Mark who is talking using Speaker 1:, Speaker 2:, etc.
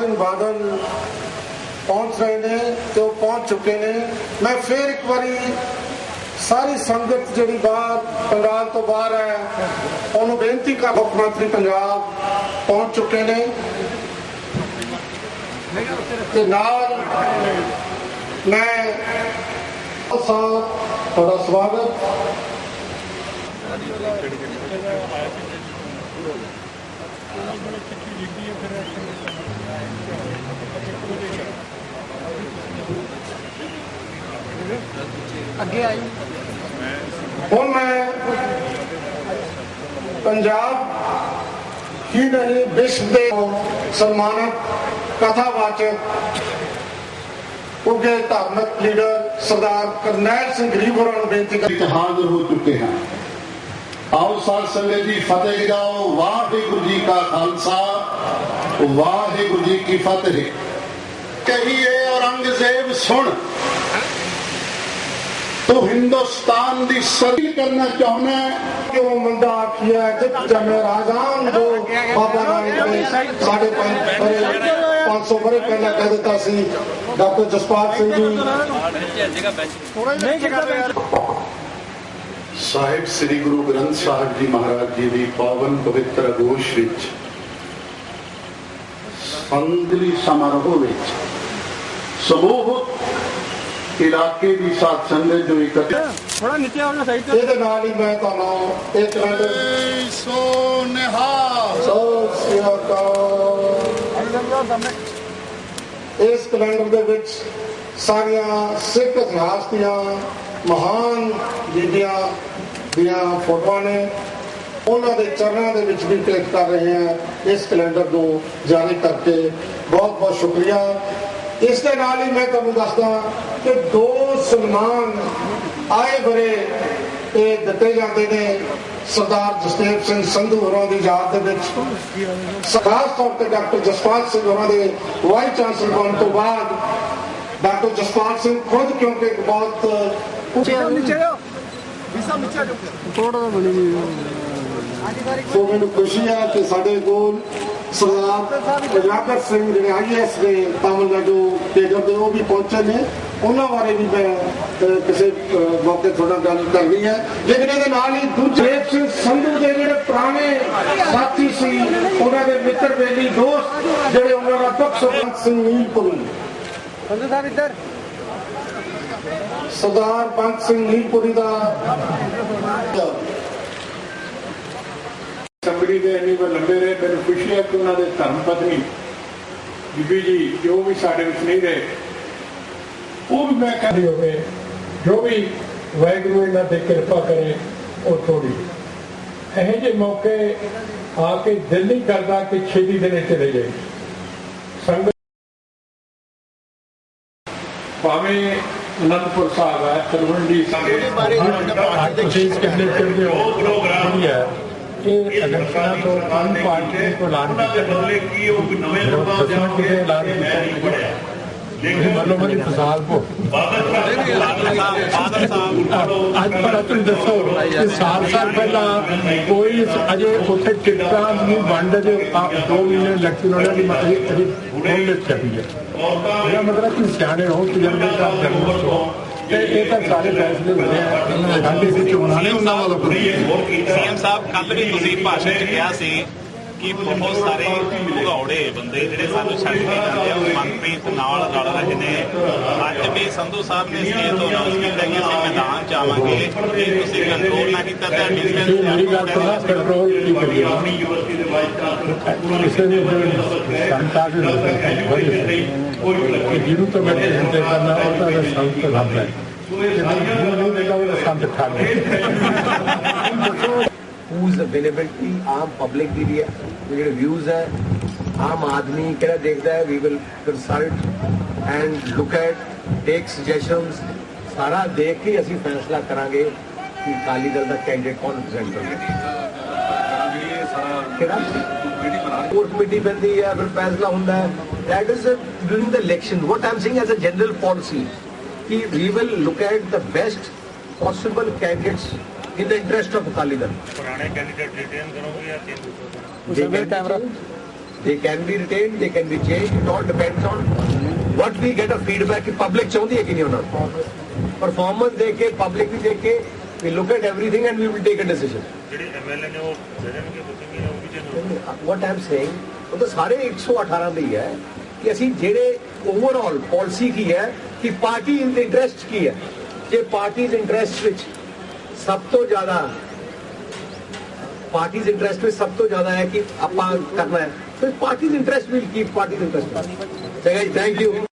Speaker 1: ਸਿੰਘ ਬਾਦਲ ਪਹੁੰਚ ਰਹੇ ਨੇ ਤੇ ਉਹ ਪਹੁੰਚ ਚੁੱਕੇ ਨੇ। ਮੈਂ ਫੇਰ ਇੱਕ ਵਾਰੀ ਸਾਰੀ ਸੰਗਤ ਜਿਹੜੀ ਬਾਹਰ ਪੰਡਾਲ ਤੋਂ ਬਾਹਰ ਹੈ, ਉਹਨੂੰ ਬੇਨਤੀ ਕਰ ਮੁੱਖ ਮੰਤਰੀ ਪੰਜਾਬ ਪਹੁੰਚ ਚੁੱਕੇ ਨੇ। ਤੇ ਨਾਲ ਮੈਂ ਸਾਹਿਬ ਤੁਹਾਡਾ ਸਵਾਗਤ।
Speaker 2: ਅੱਗੇ ਆਈ
Speaker 1: ਹੁਣ ਮੈਂ ਪੰਜਾਬ ਹੀ ਨਹੀਂ ਵਿਸ਼ਵ ਦੇ ਸਨਮਾਨਿਤ ਕਥਾਵਾਚਕ ਉਗੇ ਧਾਰਮਿਕ ਲੀਡਰ ਸਰਦਾਰ ਕਰਨੈਲ ਸਿੰਘ ਗਰੀਬ ਹੋਰਾਂ ਨੂੰ ਬੇਨਤੀ ਕਰ
Speaker 3: ਹਾਜ਼ਰ ਹੋ ਚੁੱਕੇ ਹਾਂ ਆਓ ਸਾਧ ਸੰਗਤ ਜੀ ਫਤਿਹ ਗਾਓ। ਵਾਹਿਗੁਰੂ ਜੀ ਕਾ ਖਾਲਸਾ ਵਾਹਿਗੁਰੂ ਜੀ ਕੀ ਫਤਿਹ। ਕਹੀਏ ਔਰੰਗਜ਼ੇਬ ਸੁਣ। ਤੂੰ ਹਿੰਦੁਸਤਾਨ ਦੀ ਸਦੀ ਕਰਨਾ ਚਾਹੁੰਦਾ
Speaker 1: ਕਿਉਂ ਮੰਦਾ ਆਖਿਆ ਜਿਤ ਜਮੇ ਰਾਜਾਨ ਜੋ ਬਾਬਾ ਨਾਨਕ ਨੇ ਸਾਡੇ ਪੰਜ 500 ਬਰੇ ਪਹਿਲਾਂ ਕਹਿ ਦਿੱਤਾ ਸੀ। ਡਾਕਟਰ ਜਸਪਾਲ ਸਿੰਘ ਜੀ।
Speaker 2: ਨਹੀਂ ਕਿਹਾ
Speaker 3: ਸਾਹਿਬ ਸ੍ਰੀ ਗੁਰੂ ਗ੍ਰੰਥ ਸਾਹਿਬ ਜੀ ਮਹਾਰਾਜ ਜੀ ਦੀ ਪਾਵਨ ਪਵਿੱਤਰ ਅਗੋਸ਼ ਵਿੱਚ ਸੰਗਲੀ ਸਮਾਰੋਹ ਵਿੱਚ ਸਮੂਹ ਇਲਾਕੇ ਦੀ ਸਾਧ ਸੰਗਤ ਜੋ ਇਕੱਠ
Speaker 2: ਥੋੜਾ ਨੀਚੇ ਆਉਣਾ ਸਾਈਡ ਤੇ
Speaker 1: ਇਹਦੇ ਨਾਲ ਹੀ ਮੈਂ ਤੁਹਾਨੂੰ ਇੱਕ ਮਿੰਟ
Speaker 3: ਸੋ
Speaker 1: ਸੋ ਸ੍ਰੀ ਅਕਾਲ। ਇਸ ਕੈਲੰਡਰ ਦੇ ਵਿੱਚ ਸਾਰੀਆਂ ਸਿੱਖ ਇਤਿਹਾਸ ਦੀਆਂ ਮਹਾਨ ਬੀਬੀਆਂ ਦੀਆਂ ਫੋਟੋਆਂ ਨੇ, ਉਹਨਾਂ ਦੇ ਚਰਨਾਂ ਦੇ ਵਿੱਚ ਵੀ ਕਲਿੱਕ ਕਰ ਰਹੇ ਹਾਂ ਇਸ ਕੈਲੰਡਰ ਨੂੰ ਜਾਰੀ ਕਰਕੇ। ਬਹੁਤ ਬਹੁਤ ਸ਼ੁਕਰੀਆ। ਇਸ ਦੇ ਨਾਲ ਹੀ ਮੈਂ ਤੁਹਾਨੂੰ ਦੱਸਦਾ ਕਿ ਦੋ ਸਨਮਾਨ ਆਏ ਬਰੇ ਇਹ ਦਿੱਤੇ ਜਾਂਦੇ ਨੇ ਸਰਦਾਰ ਜਸਦੇਵ ਸਿੰਘ ਸੰਧੂ ਹੋਰਾਂ ਦੀ ਯਾਦ ਦੇ ਵਿੱਚ। ਖਾਸ ਤੌਰ ਤੇ ਡਾਕਟਰ ਜਸਪਾਲ ਸਿੰਘ ਹੋਰਾਂ ਦੇ ਵਾਈਸ ਚਾਂਸਲਰ ਬਣਨ ਤੋਂ ਬਾਅਦ। ਡਾਕਟਰ ਜਸਪਾਲ ਸਿੰਘ ਖੁਦ ਕਿਉਂਕਿ ਬਹੁਤ
Speaker 2: ਨੀਚੇ ਥੋੜਾ ਜਿਹਾ ਬਣੀ
Speaker 1: ਸੋ ਮੈਨੂੰ ਖੁਸ਼ੀ ਹੈ ਕਿ ਸਾਡੇ ਕੋਲ ਸਰਦਾਰ ਪ੍ਰਜਾਪਤ ਸਿੰਘ ਜਿਹੜੇ ਆਈਐਸ ਨੇ ਤਾਮਿਲਨਾਡੂ ਕੇਡਰ ਦੇ ਉਹ ਵੀ ਪਹੁੰਚੇ ਨੇ। ਉਹਨਾਂ ਬਾਰੇ ਵੀ ਮੈਂ ਕਿਸੇ ਮੌਕੇ ਥੋੜਾ ਗੱਲ ਕਰਨੀ ਹੈ। ਲੇਕਿਨ ਇਹਦੇ ਨਾਲ ਹੀ ਦੂਜੇ ਸਿੰਘ ਸੰਧੂ ਦੇ ਜਿਹੜੇ ਪੁਰਾਣੇ ਸਾਥੀ ਸੀ ਉਹਨਾਂ ਦੇ ਮਿੱਤਰ ਬੇਲੀ ਦੋਸਤ ਜਿਹੜੇ ਉਹਨਾਂ ਦਾ ਪੱਖ ਸੁਖਵੰਤ ਸਿੰਘ ਨੀਲਪੁਰੀ
Speaker 2: ਸੰਧੂ ਸਾਹਿਬ ਇੱਧਰ।
Speaker 1: ਸਰਦਾਰ ਬੰਤ ਸਿੰਘ ਨੀਲਪੁਰੀ ਦਾ
Speaker 4: ਸੰਗੜੀ ਦੇ ਇੰਨੀ ਵਾਰ ਲੰਬੇ ਰਹੇ, ਮੈਨੂੰ ਖੁਸ਼ੀ ਹੈ ਕਿ ਉਹਨਾਂ ਦੇ ਧਰਮ ਪਤਨੀ ਬੀਬੀ ਜੀ, ਜੋ ਵੀ ਸਾਡੇ ਵਿੱਚ ਨਹੀਂ ਰਹੇ, ਉਹ ਵੀ ਮੈਂ ਕਹਿੰਦੀ ਹੋਵੇ, ਜੋ ਵੀ ਵਾਹਿਗੁਰੂ ਇਹਨਾਂ ਤੇ ਕਿਰਪਾ ਕਰੇ, ਉਹ ਥੋੜੀ ਇਹੋ ਜਿਹੇ ਮੌਕੇ ਆ ਕੇ ਦਿਲ ਨਹੀਂ ਕਰਦਾ ਕਿ ਛੇਤੀ ਦਿਨੇ ਚਲੇ ਜਾਏ ਸੰਗਤ ਭਾਵੇਂ ਅਨੰਦਪੁਰ ਸਾਹਿਬ ਹੈ ਤਲਵੰਡੀ ਸਾਹਿਬ ਤੁਸੀਂ ਇਸ ਕਹਿੰਦੇ ਕਰਦੇ ਹੋ ਪ੍ਰੋਗਰਾਮ ਹੈ ਇਹ ਇਲੈਕਸ਼ਨਾਂ ਤੋਂ ਪੰਜ ਤੁਸੀਂ ਫਸਾਲ ਕੋ ਅੱਜ ਪਰ ਤੁਸੀਂ ਦੱਸੋ ਕਿ ਸਾਲ ਸਾਲ ਪਹਿਲਾਂ ਕੋਈ ਅਜੇ ਉੱਥੇ ਟਿਕਟਾਂ ਦੀ ਵੰਡ ਦੇ ਆ- ਮਹੀਨੇ ਇਲੈਕਸ਼ਨ ਹੋਣੇ ਦੀ ਮਤਲਬ ਅਜੇ ਹੁਣ ਲਿਖ ਛਪੀ ਹੈ। ਇਹਦਾ ਮਤਲਬ ਕਿ ਸਿਆਣੇ ਹੋ ਤਜਰਬੇਕਾਰ ਜਰਨਲਿਸਟ ਹੋ ਤੇ ਇਹ ਤਾਂ ਸਾਰੇ ਫੈਸਲੇ ਹੁੰਦੇ ਆ। ਸਾਡੇ ਸੀ ਚੋਣਾਂ ਨੇ ਉਹਨਾਂ ਵੱਲੋਂ
Speaker 5: ਸੀਐਮ ਸਾਹਿਬ ਕੱਲ ਵੀ ਤੁਸੀਂ ਭਾਸ਼ਣ 'ਚ ਕਿਹਾ ਸੀ ਕਿ ਬਹੁਤ ਸਾਰੇ ਭਗੌੜੇ ਬੰਦੇ ਜਿਹੜੇ ਸਾਨੂੰ ਛੱਡ ਕੇ ਜਾਂਦੇ ਆ ਉਹ ਮਨਪ੍ਰੀਤ ਨਾਲ ਰਲ ਰਹੇ ਨੇ। ਅੱਜ ਵੀ ਸੰਧੂ ਸਾਹਿਬ ਨੇ ਸਟੇਜ ਤੋਂ ਅਨਾਉਂਸ ਕੀਤਾ ਕਿ ਅਸੀਂ ਮੈਦਾਨ 'ਚ ਆਵਾਂਗੇ ਜੇ ਤੁਸੀਂ ਕੰਟਰੋਲ ਨਾ ਕੀਤਾ ਤਾਂ
Speaker 4: ਤੁਸੀਂ ਮੇਰੀ ਗੱਲ ਸੁਣਾ ਕੰਟਰੋਲ ਕੀ ਕਰੀਏ ਕਿਸੇ ਨੇ ਸੰਤਾ ਦੇ ਕਿ ਜਿਹਨੂੰ ਤਾਂ ਮੈਂ ਹਿੰਦੇ ਕਰਨਾ ਉਹ ਤਾਂ ਇਹਦਾ ਸੰਤ ਲੱਭ ਹੈ। ਕਿ ਨਹੀਂ ਜਿਹਨੂੰ ਨਹੀਂ ਦਿੰਦਾ ਉਹਦਾ ਸੰਤ ਹੈ।
Speaker 6: Whose availability ਆਮ ਪਬਲਿਕ ਦੀ ਵੀ ਹੈ। ਜਿਹੜੇ ਵਿਊਜ਼ ਹੈ, ਆਮ ਆਦਮੀ ਕਿਹੜਾ ਦੇਖਦਾ ਹੈ we will consult and look at take suggestions ਸਾਰਾ ਦੇਖ ਕੇ ਅਸੀਂ ਫੈਸਲਾ ਕਰਾਂਗੇ ਕਿ ਅਕਾਲੀ ਦਲ ਦਾ ਕੈਂਡੀਡੇਟ ਕੌਣ ਪ੍ਰੈਜ਼ੈਂਟ ਕਰਨਾ ਕਿਹੜਾ? ਕੋਰ ਕਮੇਟੀ ਬੰਦੀ ਹੈ, ਫਿਰ ਫੈਸਲਾ ਹੁੰਦਾ ਹੈ। That is during the election what I'm saying as a general policy ਕਿ we will look at the best possible candidates in the interest of Akali Dal. They can, be changed, they can be retained, they can be changed. It all depends on what we get a feedback ਕਿ public ਚਾਹੁੰਦੀ ਹੈ ਕਿ ਨਹੀਂ ਉਹਨਾਂ ਨੂੰ performance ਦੇਖ ਕੇ public ਵੀ ਦੇਖ ਕੇ we look at everything and we will take a decision
Speaker 7: ਜਿਹੜੇ ਐਮਐਲਏ ਨੇ ਉਹ ਦੇਣਗੇ ਤੁਸੀਂ ਉਹ ਵੀ ਜੇ
Speaker 6: what I'm saying ਉਹ ਤਾਂ ਸਾਰੇ 118 ਦੇ ਹੀ ਹੈ ਕਿ ਅਸੀਂ ਜਿਹੜੇ ਓਵਰਆਲ ਪਾਲਿਸੀ ਕੀ ਹੈ ਕਿ ਪਾਰਟੀ ਇੰਟਰਸਟ ਕੀ ਹੈ ਜੇ ਪਾਰਟੀਜ਼ ਇੰਟਰਸਟ ਵਿੱਚ ਸਭ ਤੋਂ ਜ਼ਿਆਦਾ ਪਾਰਟੀਜ਼ ਇੰਟਰਸਟ ਵਿੱਚ ਸਭ ਤੋਂ ਜ਼ਿਆਦਾ ਹੈ ਕਿ ਆਪਾਂ ਕਰਨਾ ਹੈ ਫਿਰ parties interest will keep parties interest ਚੰਗਾ ਜੀ ਥੈਂਕ ਯੂ